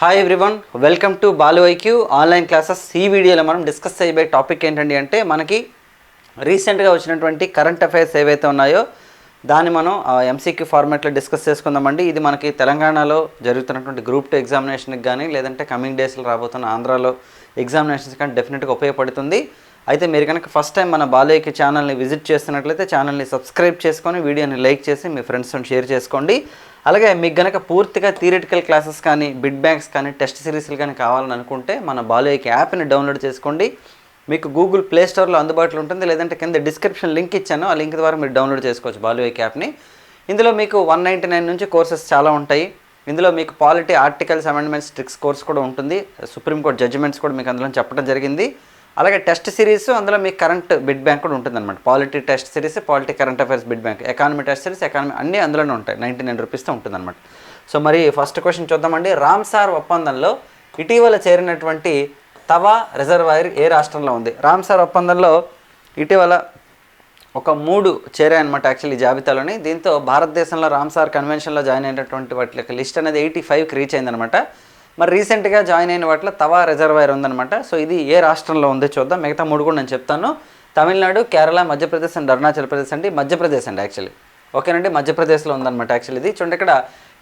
Hi everyone welcome to Balu IQ online classes ఈ వీడియోలో మనం డిస్కస్ చేయబోయే టాపిక్ ఏంటండి అంటే మనకి రీసెంట్గా వచ్చినటువంటి కరెంట్ అఫైర్స్ ఏవైతే ఉన్నాయో దాన్ని మనం ఎంసీక్యూ ఫార్మాట్లో డిస్కస్ చేసుకుందామండి. ఇది మనకి తెలంగాణలో జరుగుతున్నటువంటి గ్రూప్ టూ ఎగ్జామినేషన్కి కానీ లేదంటే కమింగ్ డేస్లో రాబోతున్న ఆంధ్రాలో ఎగ్జామినేషన్స్ కానీ డెఫినెట్గా ఉపయోగపడుతుంది. అయితే మీరు కనుక ఫస్ట్ టైం మన బాలయ్యకి ఛానల్ని విజిట్ చేస్తున్నట్లయితే ఛానల్ని సబ్స్క్రైబ్ చేసుకొని వీడియోని లైక్ చేసి మీ ఫ్రెండ్స్తో షేర్ చేసుకోండి. అలాగే మీకు కనుక పూర్తిగా థియరిటికల్ క్లాసెస్ కానీ బిడ్ బ్యాంక్స్ కానీ టెస్ట్ సిరీస్లు కానీ కావాలని అనుకుంటే మన బాలయ్యకి యాప్ని డౌన్లోడ్ చేసుకోండి. మీకు గూగుల్ ప్లే స్టోర్లో అందుబాటులో ఉంటుంది. లేదంటే కింద డిస్క్రిప్షన్ లింక్ ఇచ్చాను. ఆ లింక్ ద్వారా మీరు డౌన్లోడ్ చేసుకోవచ్చు బాలువేక్ యాప్ని ఇందులో మీకు వన్ నైంటీ నైన్ నుంచి కోర్సెస్ చాలా ఉంటాయి. ఇందులో మీకు polity articles amendments tricks course కూడా ఉంటుంది. సుప్రీంకోర్టు జడ్జిమెంట్స్ కూడా మీకు అందులో చెప్పడం జరిగింది. అలాగే టెస్ట్ సిరీస్ అందులో మీకు కరెంట్ బిడ్ బ్యాంక్ కూడా ఉంటుందన్నమాట. Polity test series polity current affairs bid bank economy test series economy అన్నీ అందులోనే ఉంటాయి. నైంటీ నైన్ రూపీస్తో ఉంటుందన్నమాట. సో మరి ఫస్ట్ క్వశ్చన్ చూద్దామండి. రామ్సార్ ఒప్పందంలో ఇటీవల చేరినటువంటి తవా రిజర్వాయర్ ఏ రాష్ట్రంలో ఉంది? రామ్సార్ ఒప్పందంలో ఇటీవల ఒక మూడు చేరాయన్నమాట యాక్చువల్లీ జాబితాలోని. దీంతో భారతదేశంలో రామ్సార్ కన్వెన్షన్లో జాయిన్ అయినటువంటి వాటి యొక్క లిస్ట్ అనేది ఎయిటీ ఫైవ్కి రీచ్ అయిందనమాట మరి రీసెంట్గా జాయిన్ అయిన వాటిలో తవా రిజర్వాయర్ ఉందన్నమాట. సో ఇది ఏ రాష్ట్రంలో ఉందో చూద్దాం. మిగతా మూడు కూడా నేను చెప్తాను. తమిళనాడు కేరళ మధ్యప్రదేశ్ అండ్ అరుణాచల్ ప్రదేశ్ అండి. మధ్యప్రదేశ్ అండి యాక్చువల్లీ. ఓకేనండి మధ్యప్రదేశ్లో ఉందన్నమాట యాక్చువల్లీ ఇది. చూడండి ఇక్కడ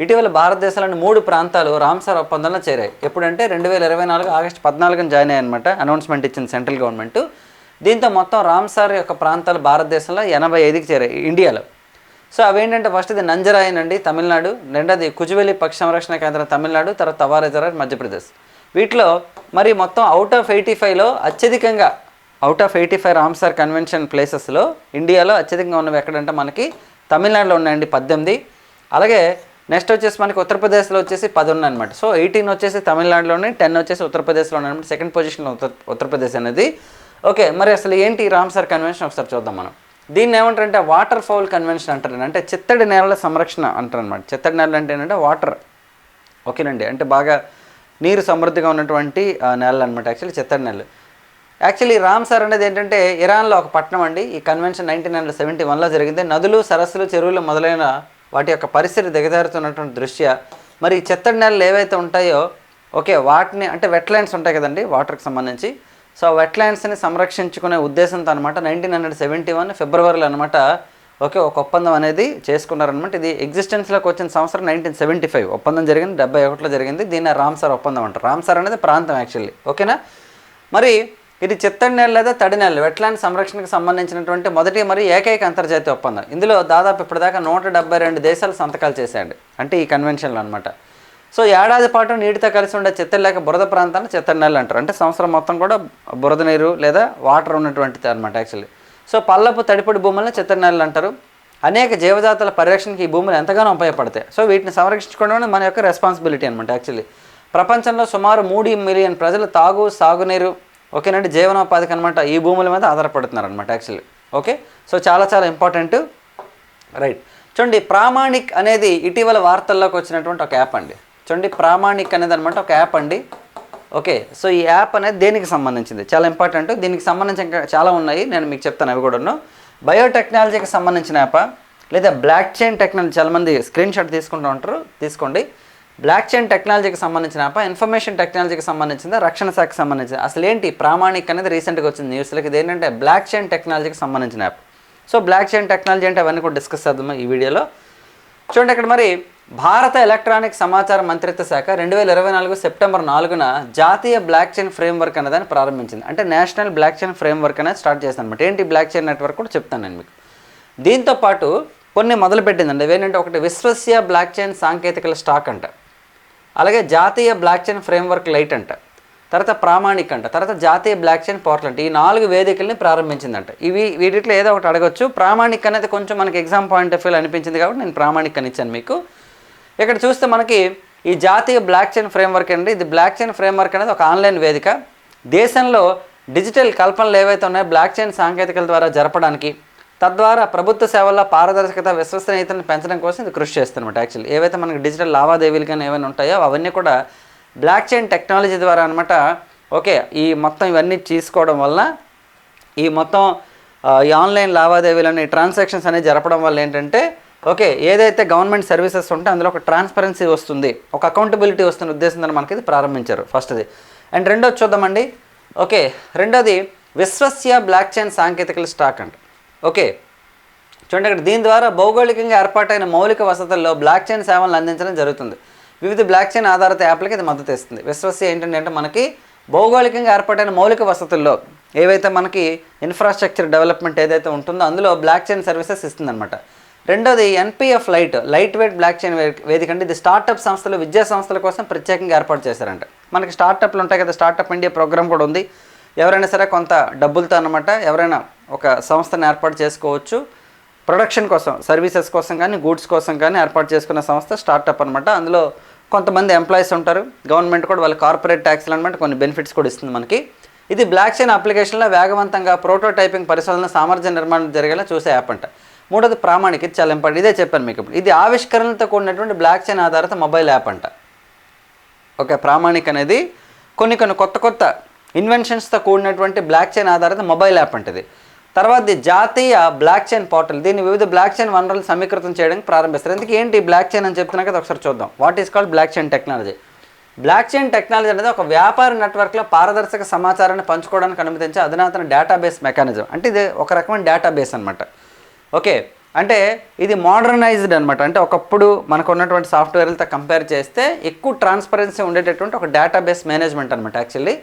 ఇటీవల భారతదేశంలోని మూడు ప్రాంతాలు రామ్సార్ ఒప్పందంలో చేరాయి. ఎప్పుడంటే రెండు వేల ఇరవై నాలుగు ఆగస్టు పద్నాలుగున జాయిన్ అయ్యాయన్నమాట అనౌన్స్మెంట్ ఇచ్చింది సెంట్రల్ గవర్నమెంట్. దీంతో మొత్తం రామ్సార్ యొక్క ప్రాంతాలు భారతదేశంలో ఎనభై ఐదుకి చేరాయి. ఇండియాలో. సో అవేంటంటే ఫస్ట్ ఇది నంజరాయన్ అండి తమిళనాడు. రెండోది కుజువెలి పక్షి సంరక్షణ కేంద్రం తమిళనాడు. తర్వాత తవా రిజర్వాయర్ మధ్యప్రదేశ్. వీటిలో మరి మొత్తం అవుట్ ఆఫ్ ఎయిటీ ఫైవ్లో అత్యధికంగా out of eighty five Ramsar convention ప్లేసెస్లో ఇండియాలో అత్యధికంగా ఉన్నవి ఎక్కడంటే మనకి తమిళనాడులో ఉన్నాయండి పద్దెనిమిది. అలాగే నెక్స్ట్ వచ్చేసి మనకి ఉత్తరప్రదేశ్లో వచ్చేసి పది ఉన్నాయన్నమాట సో ఎయిటీన్ వచ్చేసి తమిళనాడులోని టెన్ వచ్చేసి ఉత్తరప్రదేశ్లో ఉన్నాయన్నమాట సెకండ్ పొజిషన్లో ఉత్తర ఉత్తరప్రదేశ్ అనేది. ఓకే మరి అసలు ఏంటి రామ్సార్ కన్వెన్షన్ ఒకసారి చూద్దాం మనం. దీన్ని ఏమంటారంటే వాటర్ ఫౌల్ కన్వెన్షన్ అంటారు. అంటే చిత్తడి నేలల సంరక్షణ అంటారు అనమాట చిత్తడి నేలలు అంటే ఏంటంటే వాటర్. ఓకేనండి. అంటే బాగా నీరు సమృద్ధిగా ఉన్నటువంటి నేలలు అనమాట యాక్చువల్లీ చిత్తడి నేలలు. యాక్చువల్లీ రామ్సార్ అనేది ఏంటంటే ఇరాన్లో ఒక పట్టణం అండి. ఈ కన్వెన్షన్ నైన్టీన్ హండ్రెడ్ సెవెంటీ వన్లో జరిగింది. నదులు సరస్సులు చెరువులు మొదలైన వాటి యొక్క పరిస్థితి దిగజారుతున్నటువంటి దృష్ట్యా మరి చిత్తడి నేలలు ఏవైతే ఉంటాయో ఓకే వాటిని అంటే వెట్లాండ్స్ ఉంటాయి కదండి వాటర్కి సంబంధించి. సో వెట్లాండ్స్ని సంరక్షించుకునే ఉద్దేశంతో అనమాట నైన్టీన్ హండ్రెడ్ సెవెంటీ వన్ ఫిబ్రవరిలో అనమాట ఓకే ఒక ఒప్పందం అనేది చేసుకున్నారనమాట ఇది ఎగ్జిస్టెన్స్లోకి వచ్చిన సంవత్సరం నైన్టీన్ సెవెంటీ ఫైవ్ ఒప్పందం జరిగింది డెబ్బై ఒకటిలో జరిగింది. దీన్ని రామ్సార్ ఒప్పందం అంటారు. రామ్సార్ అనేది ప్రాంతం యాక్చువల్లీ ఓకేనా? మరి ఇది చిత్తడి నేల లేదా తడి నేల? వెట్లాండ్ సంరక్షణకు సంబంధించినటువంటి మొదటి మరి ఏకైక అంతర్జాతీయ ఒప్పందం. ఇందులో దాదాపు ఇప్పటిదాకా నూట డెబ్బై రెండు దేశాలు సంతకాలు చేశాయండి. అంటే ఈ కన్వెన్షన్లో అనమాట సో ఏడాది పాటు నీటితో కలిసి ఉండే చిత్తడి లేక బురద ప్రాంతాన్ని చిత్తడి నేలలు అంటారు. అంటే సంవత్సరం మొత్తం కూడా బురద నీరు లేదా వాటర్ ఉన్నటువంటిది అనమాట యాక్చువల్లీ. సో పల్లపు తడిపొడి భూములను చిత్తడి నెలలు అంటారు. అనేక జీవజాతుల పరిరక్షణకి ఈ భూములు ఎంతగానో ఉపయోగపడతాయి. సో వీటిని సంరక్షించుకోవడం మన యొక్క రెస్పాన్సిబిలిటీ అనమాట యాక్చువల్లీ. ప్రపంచంలో సుమారు మూడు మిలియన్ ప్రజలు తాగు సాగునీరు ఓకేనండి జీవనోపాధికి అనమాట ఈ భూముల మీద ఆధారపడుతున్నారు అనమాట యాక్చువల్లీ. ఓకే? సో చాలా చాలా ఇంపార్టెంట్ రైట్ చూడండి ప్రామాణిక్ అనేది ఇటీవల వార్తల్లోకి వచ్చినటువంటి ఒక యాప్ అండి. చూడండి ప్రామాణిక్ అనేది అనమాట ఒక యాప్ అండి. ఓకే సో ఈ యాప్ అనేది దేనికి సంబంధించింది? చాలా ఇంపార్టెంట్. దీనికి సంబంధించి చాలా ఉన్నాయి నేను మీకు చెప్తాను అవి కూడాను. బయోటెక్నాలజీకి సంబంధించిన యాప్? లేదా బ్లాక్ చైన్ టెక్నాలజీ చాలామంది స్క్రీన్ షాట్ తీసుకుంటూ ఉంటారు తీసుకోండి. బ్లాక్ చైన్ టెక్నాలజీకి సంబంధించిన యాప్? ఇన్ఫర్మేషన్ టెక్నాలజీకి సంబంధించింది? రక్షణ శాఖకి సంబంధించింది? అసలు ఏంటి ప్రామాణిక్ అనేది రీసెంట్గా వచ్చింది న్యూస్లోకి ఇది ఏంటంటే బ్లాక్ చైన్ టెక్నాలజీకి సంబంధించిన app. So block chain technology అంటే అవన్నీ కూడా డిస్కస్ చేద్దాం ఈ వీడియోలో. చూడండి ఇక్కడ మరి భారత ఎలక్ట్రానిక్ సమాచార మంత్రిత్వ శాఖ రెండు వేల ఇరవై నాలుగు సెప్టెంబర్ నాలుగున జాతీయ బ్లాక్ చైన్ ఫ్రేమ్వర్క్ అనేదాన్ని ప్రారంభించింది. అంటే నేషనల్ బ్లాక్ చైన్ ఫ్రేమ్వర్క్ అనేది స్టార్ట్ చేస్తాను అనమాట ఏంటి బ్లాక్ చైన్ నెట్వర్క్ కూడా చెప్తాను నేను మీకు. దీంతో పాటు కొన్ని మొదలుపెట్టిందండి. ఏంటంటే ఒకటి విశ్వసీయ బ్లాక్ చైన్ సాంకేతికల స్టాక్ అంట. అలాగే జాతీయ బ్లాక్ చైన్ ఫ్రేమ్వర్క్ లైట్ అంట. తర్వాత ప్రామాణిక్ అంట. తర్వాత జాతీయ బ్లాక్ చైన్ పోర్టల్ అంట. ఈ నాలుగు వేదికల్ని ప్రారంభించిందంట. ఇవి వీటిలో ఏదో ఒకటి అడగొచ్చు. ప్రామాణిక్ అనేది కొంచెం మనకి ఎగ్జామ్ పాయింట్ ఆఫ్ వ్యూ అనిపించింది కాబట్టి నేను ప్రామాణిక్ అని ఇచ్చాను మీకు. ఇక్కడ చూస్తే మనకి ఈ జాతీయ బ్లాక్ చైన్ ఫ్రేమ్వర్క్ అండి ఇది బ్లాక్ చైన్ ఫ్రేమ్వర్క్ అనేది ఒక ఆన్లైన్ వేదిక. దేశంలో డిజిటల్ కల్పనలు ఏవైతే ఉన్నాయో బ్లాక్ చైన్ సాంకేతికల ద్వారా జరపడానికి తద్వారా ప్రభుత్వ సేవల్లో పారదర్శకత విశ్వసనీయతను పెంచడం కోసం ఇది కృషి చేస్తున్నమాట యాక్చువల్లీ. ఏవైతే మనకి డిజిటల్ లావాదేవీలు కానీ ఏమైనా ఉంటాయో అవన్నీ కూడా బ్లాక్ చైన్ టెక్నాలజీ ద్వారా అనమాట ఓకే ఈ మొత్తం ఇవన్నీ తీసుకోవడం వలన ఈ మొత్తం ఈ ఆన్లైన్ లావాదేవీలని ట్రాన్సాక్షన్స్ అనేవి జరపడం వల్ల ఏంటంటే ఓకే ఏదైతే గవర్నమెంట్ సర్వీసెస్ ఉంటే అందులో ఒక ట్రాన్స్పరెన్సీ వస్తుంది ఒక అకౌంటబిలిటీ వస్తున్న ఉద్దేశంతో మనకి ఇది ప్రారంభించారు ఫస్ట్ది. అండ్ రెండోది చూద్దామండి. ఓకే రెండోది విశ్వస్య బ్లాక్ చైన్ సాంకేతికల స్టాక్ అండ్ ఓకే చూడండి ఇక్కడ దీని ద్వారా భౌగోళికంగా ఏర్పాటైన మౌలిక వసతుల్లో బ్లాక్ చైన్ సేవలను అందించడం జరుగుతుంది. వివిధ బ్లాక్ చైన్ ఆధారిత యాప్లకి ఇది మద్దతు ఇస్తుంది. విశ్వస్య ఏంటంటే అంటే మనకి భౌగోళికంగా ఏర్పాటైన మౌలిక వసతుల్లో ఏవైతే మనకి ఇన్ఫ్రాస్ట్రక్చర్ డెవలప్మెంట్ ఏదైతే ఉంటుందో అందులో బ్లాక్ చైన్ సర్వీసెస్ ఇస్తుందన్నమాట. రెండోది NPF light light weight block chain వేదిక అంటే ఇది స్టార్టప్ సంస్థలు విద్యా సంస్థల కోసం ప్రత్యేకంగా ఏర్పాటు చేశారంట. మనకి స్టార్టప్లు ఉంటాయి కదా స్టార్టప్ ఇండియా ప్రోగ్రామ్ కూడా ఉంది. ఎవరైనా సరే కొంత డబ్బులతో అనమాట ఎవరైనా ఒక సంస్థను ఏర్పాటు చేసుకోవచ్చు. ప్రొడక్షన్ కోసం సర్వీసెస్ కోసం కానీ గూడ్స్ కోసం కానీ ఏర్పాటు చేసుకున్న సంస్థ స్టార్టప్ అనమాట అందులో కొంతమంది ఎంప్లాయీస్ ఉంటారు. గవర్నమెంట్ కూడా వాళ్ళ కార్పొరేట్ ట్యాక్స్లు అనమాట కొన్ని బెనిఫిట్స్ కూడా ఇస్తుంది మనకి. ఇది బ్లాక్ చైన్ అప్లికేషన్లో వేగవంతంగా ప్రోటోటైపింగ్ పరిశోధన సామర్థ్య నిర్మాణం జరిగేలా చూసే యాప్ అంట. మూడోది ప్రామాణిక చాలా ఇంపార్టెంట్. ఇదే చెప్పాను మీకు ఇప్పుడు. ఇది ఆవిష్కరణలతో కూడినటువంటి బ్లాక్ చైన్ ఆధారిత మొబైల్ యాప్ అంట. ఓకే ప్రామాణిక అనేది కొన్ని కొన్ని కొత్త కొత్త ఇన్వెన్షన్స్తో కూడినటువంటి బ్లాక్ చైన్ ఆధారిత మొబైల్ యాప్ అంటది. తర్వాత జాతీయ బ్లాక్ చైన్ పోర్టల్. దీన్ని వివిధ బ్లాక్ చైన్ వనరులు సమీకృతం చేయడానికి ప్రారంభిస్తారు. ఎందుకు ఏంటి బ్లాక్ చైన్ అని చెప్తున్నా కదా ఒకసారి చూద్దాం. What is called block chain technology block chain technology అనేది ఒక వ్యాపార నెట్వర్క్లో పారదర్శక సమాచారాన్ని పంచుకోవడానికి అనుమతించే అధునాతన డేటాబేస్ మెకానిజం అంటే ఇది ఒక రకమైన డేటాబేస్ అనమాట ఓకే. అంటే ఇది మోడర్నైజ్డ్ అనమాట అంటే ఒకప్పుడు మనకు ఉన్నటువంటి సాఫ్ట్వేర్లతో కంపేర్ చేస్తే ఎక్కువ ట్రాన్స్పరెన్సీ ఉండేటటువంటి ఒక డేటాబేస్ మేనేజ్మెంట్ అనమాట యాక్చువల్లీ.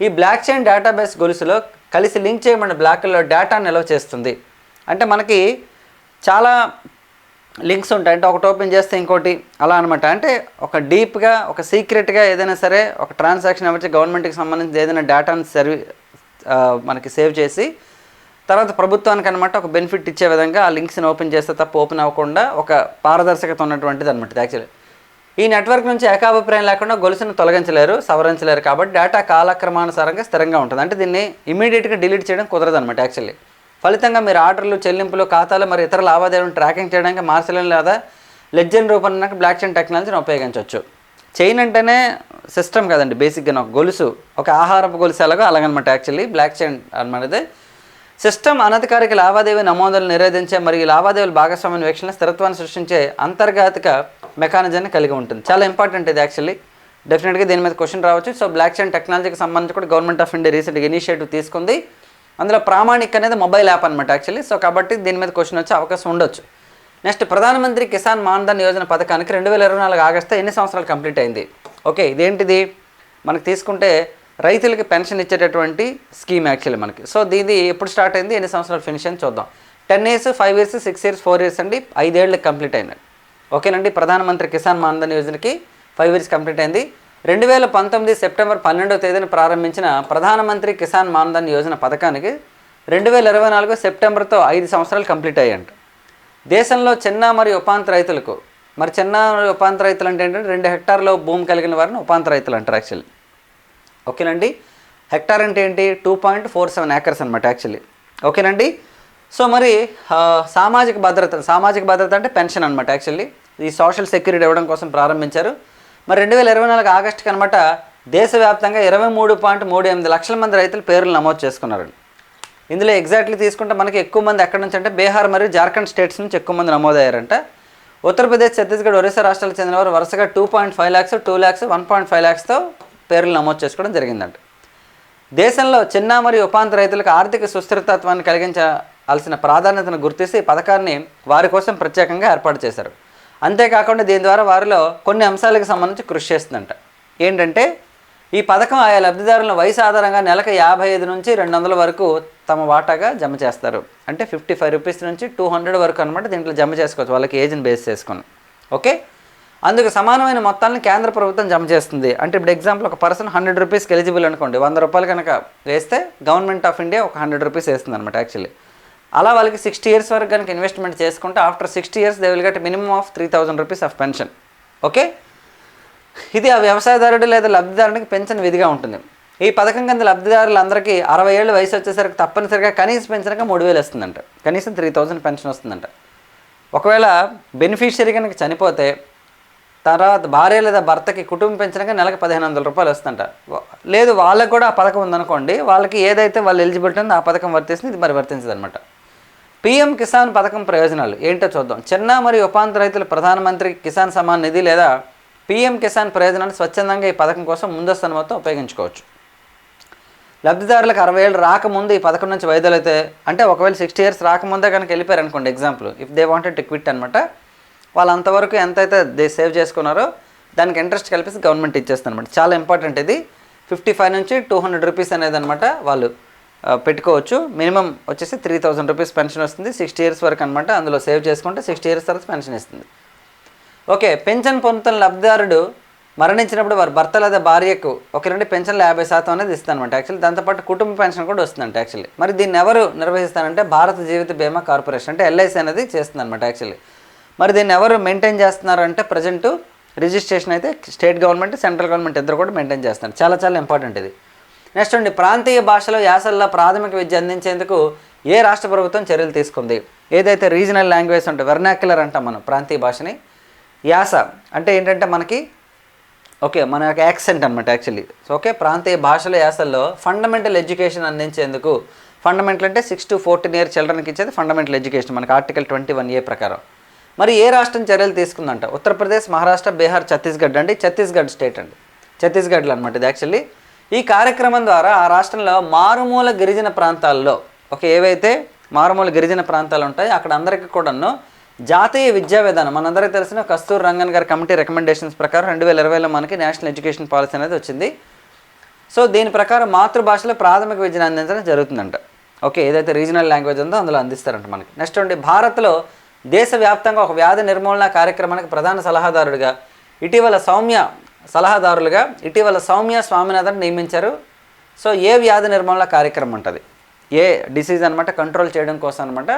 ఈ బ్లాక్ చైన్ డేటాబేస్ గొలుసులో కలిసి లింక్ చేయబడిన బ్లాక్లో డేటా నిల్వ చేస్తుంది. అంటే మనకి చాలా లింక్స్ ఉంటాయి. అంటే ఒకటి ఓపెన్ చేస్తే ఇంకోటి అలా అనమాట అంటే ఒక డీప్గా ఒక సీక్రెట్గా ఏదైనా సరే ఒక ట్రాన్సాక్షన్ అవ్వచ్చు గవర్నమెంట్కి సంబంధించి ఏదైనా డేటాను సర్వీ మనకి సేవ్ చేసి తర్వాత ప్రభుత్వానికి అనమాట ఒక బెనిఫిట్ ఇచ్చే విధంగా ఆ లింక్స్ని ఓపెన్ చేస్తే తప్ప ఓపెన్ అవ్వకుండా ఒక పారదర్శకత ఉన్నటువంటిది అనమాట యాక్చువల్లీ ఈ నెట్వర్క్ నుంచి ఏకాభిప్రాయం లేకుండా గొలుసును తొలగించలేరు సవరించలేరు కాబట్టి డేటా కాలక్రమానుసారంగా స్థిరంగా ఉంటుంది. అంటే దీన్ని ఇమీడియట్గా డిలీట్ చేయడం కుదరదు అనమాట యాక్చువల్లీ ఫలితంగా మీరు ఆర్డర్లు చెల్లింపులు ఖాతాలు మరియు ఇతర లావాదేవీలను ట్రాకింగ్ చేయడానికి మార్చలేని లేదా లెడ్జన్ రూపంలో బ్లాక్ చైన్ టెక్నాలజీని ఉపయోగించవచ్చు. చైన్ అంటేనే సిస్టమ్ కదండి. బేసిక్గా ఒక గొలుసు ఒక ఆహారపు గొలుసు ఎలాగో అలాగనమాట యాక్చువల్లీ బ్లాక్ చైన్ అనమాటది సిస్టమ్ అనధికారిక లావాదేవీ నమోదులు నిరోధించే మరియు లావాదేవీల భాగస్వామ్య వీక్షణ స్థిరత్వాన్ని సృష్టించే అంతర్గతిక మెకానిజాన్ని కలిగి ఉంటుంది. చాలా ఇంపార్టెంట్ ఇది యాక్చువల్లీ. డెఫినెట్గా దీని మీద క్వశ్చన్ రావచ్చు. సో బ్లాక్ చైన్ టెక్నాలజీకి సంబంధించి కూడా గవర్నమెంట్ ఆఫ్ ఇండియా రీసెంట్గా ఇనిషియేటివ్ తీసుకుంది. అందులో ప్రామాణిక్ అనేది మొబైల్ యాప్ అనమాట యాక్చువల్లీ. సో కాబట్టి దీని మీద క్వశ్చన్ వచ్చే అవకాశం ఉండొచ్చు. నెక్స్ట్ ప్రధానమంత్రి కిసాన్ మాన్ధన్ యోజన పథకానికి రెండు వేల ఇరవై నాలుగు ఆగస్టు ఎన్ని సంవత్సరాలు కంప్లీట్ అయింది? ఓకే ఇదేంటిది? మనకు తీసుకుంటే రైతులకి పెన్షన్ ఇచ్చేటటువంటి స్కీమ్ యాక్చువల్లీ మనకి. సో దీది ఎప్పుడు స్టార్ట్ అయింది? ఎన్ని సంవత్సరాలు ఫినిష్ అని చూద్దాం. Ten years five years six years four years అండి ఐదేళ్ళకి కంప్లీట్ అయింది ఓకేనండి? ప్రధానమంత్రి కిసాన్ మాన్ధన్ యోజనకి ఫైవ్ ఇయర్స్ కంప్లీట్ అయింది. రెండు వేల పంతొమ్మిది సెప్టెంబర్ పన్నెండవ తేదీన ప్రారంభించిన ప్రధానమంత్రి కిసాన్ మాన్ధన్ యోజన పథకానికి రెండు వేల ఇరవై నాలుగు సెప్టెంబర్తో ఐదు సంవత్సరాలు కంప్లీట్ అయ్యాయంట. దేశంలో చిన్న మరియు ఉపాంత రైతులకు మరి చిన్న ఉపాంత రైతులు అంటే ఏంటంటే రెండు హెక్టార్లో భూమి కలిగిన వారిని ఉపాంత రైతులు అంటారు యాక్చువల్లీ. ఓకేనండి? హెక్టార్ అంటే ఏంటి? Two point four seven acres అనమాట యాక్చువల్లీ ఓకేనండి? సో మరి సామాజిక భద్రత సామాజిక భద్రత అంటే పెన్షన్ అనమాట యాక్చువల్లీ ఈ సోషల్ సెక్యూరిటీ ఇవ్వడం కోసం ప్రారంభించారు. మరి రెండు వేల ఇరవై నాలుగు ఆగస్టుకి అనమాట దేశవ్యాప్తంగా ఇరవై మూడు పాయింట్ మూడు ఎనిమిది లక్షల మంది రైతులు పేర్లు నమోదు చేసుకున్నారండి. ఇందులో ఎగ్జాక్ట్లీ తీసుకుంటే మనకి ఎక్కువ మంది ఎక్కడి నుంచి అంటే బీహార్ మరియు జార్ఖండ్ స్టేట్స్ నుంచి ఎక్కువ మంది నమోదయ్యారంట. ఉత్తరప్రదేశ్ ఛత్తీస్గఢ్ ఒరిస్సా రాష్ట్రాలకు చెందిన వారు వరుసగా two point five lakhs two lakhs one point five ల్యాక్స్తో పేర్లు నమోదు చేసుకోవడం జరిగిందంట. దేశంలో చిన్న మరియు ఉపాంత రైతులకు ఆర్థిక సుస్థిరతత్వాన్ని కలిగించాల్సిన ప్రాధాన్యతను గుర్తిస్తే ఈ పథకాన్ని వారి కోసం ప్రత్యేకంగా ఏర్పాటు చేశారు. అంతేకాకుండా దీని ద్వారా వారిలో కొన్ని అంశాలకు సంబంధించి కృషి చేస్తుందంట. ఏంటంటే ఈ పథకం ఆయా లబ్ధిదారుల వయసు ఆధారంగా నెలకు యాభై ఐదు నుంచి రెండు వందల వరకు తమ వాటాగా జమ చేస్తారు. అంటే ఫిఫ్టీ ఫైవ్ రూపీస్ నుంచి టూ హండ్రెడ్ వరకు అనమాట దీంట్లో జమ చేసుకోవచ్చు వాళ్ళకి ఏజ్ని బేస్ చేసుకొని. ఓకే? అందుకు సమానమైన మొత్తాన్ని కేంద్ర ప్రభుత్వం జమ చేస్తుంది. అంటే ఇప్పుడు ఎగ్జాంపుల్ ఒక పర్సన్ హండ్రెడ్ రూపీస్కి ఎలిజిబుల్ అనుకోండి వంద రూపాయలు కనుక వేస్తే గవర్నమెంట్ ఆఫ్ ఇండియా ఒక హండ్రెడ్ రూపీస్ వేస్తుంది అనమాట యాక్చువల్లీ అలా వాళ్ళకి సిక్స్టీ ఇయర్స్ వరకు కనుక ఇన్వెస్ట్మెంట్ చేసుకుంటే after sixty years they will get minimum of three thousand rupees of pension okay ఇది ఆ వ్యవసాయదారుడు లేదా లబ్ధిదారునికి పెన్షన్ విధిగా ఉంటుంది. ఈ పథకం కింద లబ్ధిదారులందరికీ అరవై ఏళ్ళు వయసు వచ్చేసరికి తప్పనిసరిగా కనీస పెన్షన్గా మూడు వేలు వస్తుందంట. కనీసం త్రీ థౌసండ్ పెన్షన్ వస్తుందంట. ఒకవేళ బెనిఫిషియరీ కనుక చనిపోతే తర్వాత భార్య లేదా భర్తకి కుటుంబం పెన్షన్గా నెలకు పదిహేను వందల రూపాయలు వస్తుంట లేదు వాళ్ళకి కూడా ఆ పథకం ఉందనుకోండి వాళ్ళకి ఏదైతే వాళ్ళు ఎలిజిబిలిటీ ఉందో ఆ పథకం వర్తిస్తుంది ఇది మరి వర్తించదు అనమాట పీఎం కిసాన్ పథకం ప్రయోజనాలు ఏంటో చూద్దాం. చిన్న మరియు ఉపాంత రైతులు ప్రధానమంత్రి కిసాన్ సమాన్ నిధి లేదా పీఎం కిసాన్ ప్రయోజనాన్ని స్వచ్ఛందంగా ఈ పథకం కోసం ముందస్తు అనుమతితో ఉపయోగించుకోవచ్చు. లబ్ధిదారులకు అరవై ఏళ్ళు రాకముందు ఈ పథకం నుంచి వైదొలైతే అంటే ఒకవేళ సిక్స్టీ ఇయర్స్ రాకముందే కనుక వెళ్ళిపోయారు అనుకోండి example if they wanted to quit అనమాట వాళ్ళు అంతవరకు ఎంతైతే దే సేవ్ చేసుకున్నారో దానికి ఇంట్రెస్ట్ కలిపేసి గవర్నమెంట్ ఇచ్చేస్తుంది అనమాట చాలా ఇంపార్టెంట్ ఇది. ఫిఫ్టీ ఫైవ్ నుంచి టూ హండ్రెడ్ రూపీస్ అనేది అనమాట వాళ్ళు పెట్టుకోవచ్చు. మినిమం వచ్చేసి త్రీ థౌసండ్ రూపీస్ పెన్షన్ వస్తుంది. సిక్స్టీ ఇయర్స్ వరకు అనమాట అందులో సేవ్ చేసుకుంటే సిక్స్టీ ఇయర్స్ తర్వాత పెన్షన్ ఇస్తుంది. ఓకే పెన్షన్ పొందుతున్న లబ్ధిదారుడు మరణించినప్పుడు వారి భర్త లేదా భార్యకు ఒక నుండి పెన్షన్లు యాభై శాతం అనేది ఇస్తానమాట యాక్చువల్లీ దాంతోపాటు కుటుంబ పెన్షన్ కూడా వస్తుందంట యాక్చువల్లీ మరి దీన్ని ఎవరు నిర్వహిస్తారంటే భారత జీవిత బీమా కార్పొరేషన్ అంటే ఎల్ఐసి అనేది చేస్తుందన్నమాట యాక్చువల్లీ మరి దీన్ని ఎవరు మెయింటైన్ చేస్తున్నారంటే ప్రజెంట్ రిజిస్ట్రేషన్ అయితే స్టేట్ గవర్నమెంట్ సెంట్రల్ గవర్నమెంట్ ఇద్దరు కూడా మెయింటైన్ చేస్తున్నారు. చాలా చాలా ఇంపార్టెంట్ ఇది. నెక్స్ట్ అండి ప్రాంతీయ భాషలో యాసల్లో ప్రాథమిక విద్య అందించేందుకు ఏ రాష్ట్ర ప్రభుత్వం చర్యలు తీసుకుంది? ఏదైతే రీజనల్ లాంగ్వేజ్ ఉంటే వెర్నాక్యులర్ అంటాం మనం ప్రాంతీయ భాషని. యాస అంటే ఏంటంటే మనకి ఓకే మన యొక్క యాక్సెంట్ అనమాట యాక్చువల్లీ సో ఓకే ప్రాంతీయ భాషల యాసల్లో ఫండమెంటల్ ఎడ్యుకేషన్ అందించేందుకు ఫండమెంటల్ అంటే సిక్స్ టు ఫోర్టీన్ ఇయర్ చిల్డ్రన్కి ఇచ్చేది ఫండమెంటల్ ఎడ్యుకేషన్ మనకి ఆర్టికల్ ట్వంటీ వన్ ఏ ప్రకారం. మరి ఏ రాష్ట్రం చర్యలు తీసుకుందంట? ఉత్తరప్రదేశ్ మహారాష్ట్ర బీహార్ ఛత్తీస్గఢ్ అండి. ఛత్తీస్గఢ్ స్టేట్ అండి. ఛత్తీస్గఢ్లో అనమాట ఇది యాక్చువల్లీ ఈ కార్యక్రమం ద్వారా ఆ రాష్ట్రంలో మారుమూల గిరిజన ప్రాంతాల్లో ఓకే ఏవైతే మారుమూల గిరిజన ప్రాంతాలు ఉంటాయో అక్కడ అందరికీ కూడాను జాతీయ విద్యా విధానం మనందరికీ తెలిసిన కస్తూర్ రంగన్ గారి కమిటీ రికమెండేషన్స్ ప్రకారం రెండు వేల ఇరవైలో మనకి నేషనల్ ఎడ్యుకేషన్ పాలసీ అనేది వచ్చింది. సో దీని ప్రకారం మాతృభాషలో ప్రాథమిక విద్యను అందించడం జరుగుతుందంట. ఓకే ఏదైతే రీజనల్ లాంగ్వేజ్ ఉందో అందులో అందిస్తారంట మనకి. నెక్స్ట్ ఉండి భారత్లో దేశవ్యాప్తంగా ఒక వ్యాధి నిర్మూలన కార్యక్రమానికి ప్రధాన సలహాదారుడిగా ఇటీవల సౌమ్య సలహాదారులుగా ఇటీవల సౌమ్య స్వామినాథన్ నియమించారు. సో ఏ వ్యాధి నిర్మూలన కార్యక్రమం ఉంటుంది ఏ డిసీజ్ అనమాట కంట్రోల్ చేయడం కోసం అనమాట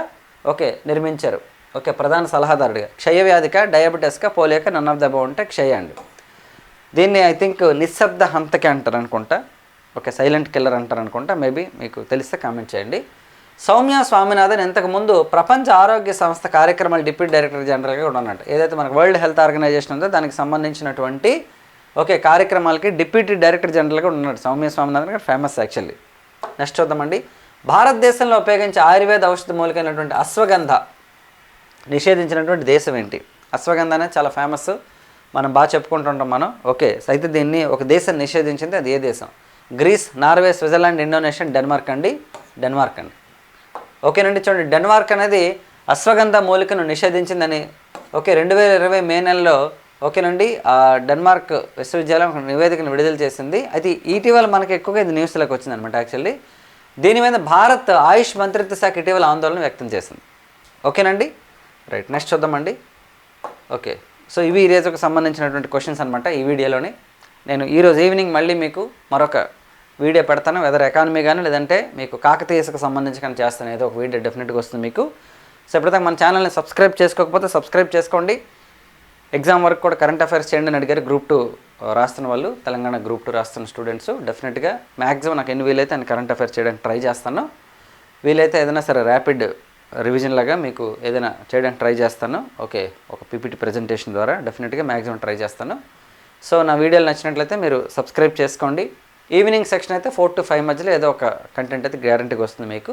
ఓకే నిర్మించారు. ఓకే ప్రధాన సలహాదారుడిగా. క్షయవ్యాధిక డయాబెటీస్కా పోలియోక నన్ ఆఫ్ ద ఉంటే క్షయ అండి. దీన్ని ఐ థింక్ నిశ్శబ్ద హంతకి అంటారు అనుకుంటా ఓకే సైలెంట్ కిల్లర్ అంటారు అనుకుంటా మేబీ మీకు తెలిస్తే కామెంట్ చేయండి. సౌమ్య స్వామినాథన్ ఇంతకుముందు ప్రపంచ ఆరోగ్య సంస్థ కార్యక్రమాల డిప్యూటీ డైరెక్టర్ జనరల్గా కూడా ఉన్నట్టు ఏదైతే మనకు వరల్డ్ హెల్త్ ఆర్గనైజేషన్ ఉందో దానికి సంబంధించినటువంటి ఓకే కార్యక్రమాలకి డిప్యూటీ డైరెక్టర్ జనరల్గా ఉన్నాడు. సౌమ్య స్వామినాథన్ గారు ఫేమస్ యాక్చువల్లీ నెక్స్ట్ చూద్దామండి. భారతదేశంలో ఉపయోగించే ఆయుర్వేద ఔషధ మూలికైనటువంటి అశ్వగంధ నిషేధించినటువంటి దేశం ఏంటి? అశ్వగంధ అనేది చాలా ఫేమస్ మనం బాగా చెప్పుకుంటుంటాం మనం. ఓకే అయితే దీన్ని ఒక దేశం నిషేధించింది అది ఏ దేశం? Greece Norway Switzerland Indonesia Denmark అండి. డెన్మార్క్ అండి. ఓకేనండి చూడండి. డెన్మార్క్ అనేది అశ్వగంధ మూలికను నిషేధించిందని ఓకే రెండు వేల ఇరవై మే నెలలో ఓకేనండి డెన్మార్క్ విశ్వవిద్యాలయం నివేదికను విడుదల చేసింది. అయితే ఇటీవల మనకి ఎక్కువగా ఇది న్యూస్లోకి వచ్చింది అనమాట యాక్చువల్లీ. దీని మీద భారత్ ఆయుష్ మంత్రిత్వ శాఖ ఇటీవల ఆందోళన వ్యక్తం చేసింది. ఓకేనండి? రైట్ నెక్స్ట్ చూద్దామండి. ఓకే సో ఇవి ఈ రోజుకు సంబంధించినటువంటి క్వశ్చన్స్ అనమాట ఈ వీడియోలోని. నేను ఈరోజు ఈవినింగ్ మళ్ళీ మీకు మరొక వీడియో పెడతాను వెదర్ ఎకానమీ కానీ లేదంటే మీకు కాకతీయసకు సంబంధించి కానీ చేస్తాను ఏదో ఒక వీడియో డెఫినెట్గా వస్తుంది మీకు. సో ఇప్పటిదాకా మన ఛానల్ని సబ్స్క్రైబ్ చేసుకోకపోతే సబ్స్క్రైబ్ చేసుకోండి. ఎగ్జామ్ వరకు కూడా కరెంట్ అఫైర్స్ చేయండి అని అడిగారు గ్రూప్ టూ రాస్తున్న వాళ్ళు తెలంగాణ గ్రూప్ టూ రాస్తున్న స్టూడెంట్స్ డెఫినెట్గా మ్యాక్సిమం నాకు ఎన్ని వీలైతే నేను కరెంట్ అఫైర్స్ చేయడానికి ట్రై చేస్తాను. వీలైతే ఏదైనా సరే ర్యాపిడ్ రివిజన్ లాగా మీకు ఏదైనా చేయడానికి ట్రై చేస్తాను. ఓకే ఒక పీపీటీ ప్రజెంటేషన్ ద్వారా డెఫినెట్గా మ్యాక్సిమం ట్రై చేస్తాను. సో నా వీడియోలు నచ్చినట్లయితే మీరు సబ్స్క్రైబ్ చేసుకోండి. ఈవినింగ్ సెక్షన్ అయితే ఫోర్ టు ఫైవ్ మధ్యలో ఏదో ఒక కంటెంట్ అయితే గ్యారంటీగా వస్తుంది మీకు.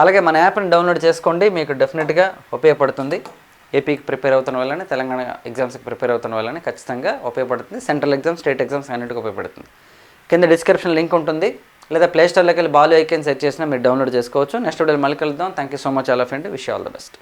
అలాగే మన యాప్ని డౌన్లోడ్ చేసుకోండి మీకు డెఫినెట్గా ఉపయోగపడుతుంది. ఏపీకి ప్రిపేర్ అవుతున్న వాళ్ళని తెలంగాణ ఎగ్జామ్స్కి ప్రిపేర్ అవుతున్న వాళ్ళని ఖచ్చితంగా ఉపయోగపడుతుంది. సెంట్రల్ ఎగ్జామ్స్ స్టేట్ ఎగ్జామ్స్ అన్నిటికీ ఉపయోగపడుతుంది. కింద డిస్క్రిప్షన్ లింక్ ఉంటుంది. లేదా ప్లేస్టోర్లోకి వెళ్ళి బాలు ఐకెన్ సెట్ చేసినా మీరు డౌన్లోడ్ చేసుకోవచ్చు. నెక్స్ట్ వీడియో మళ్ళీ కలుద్దాం. Thank you so much all of and wish all the best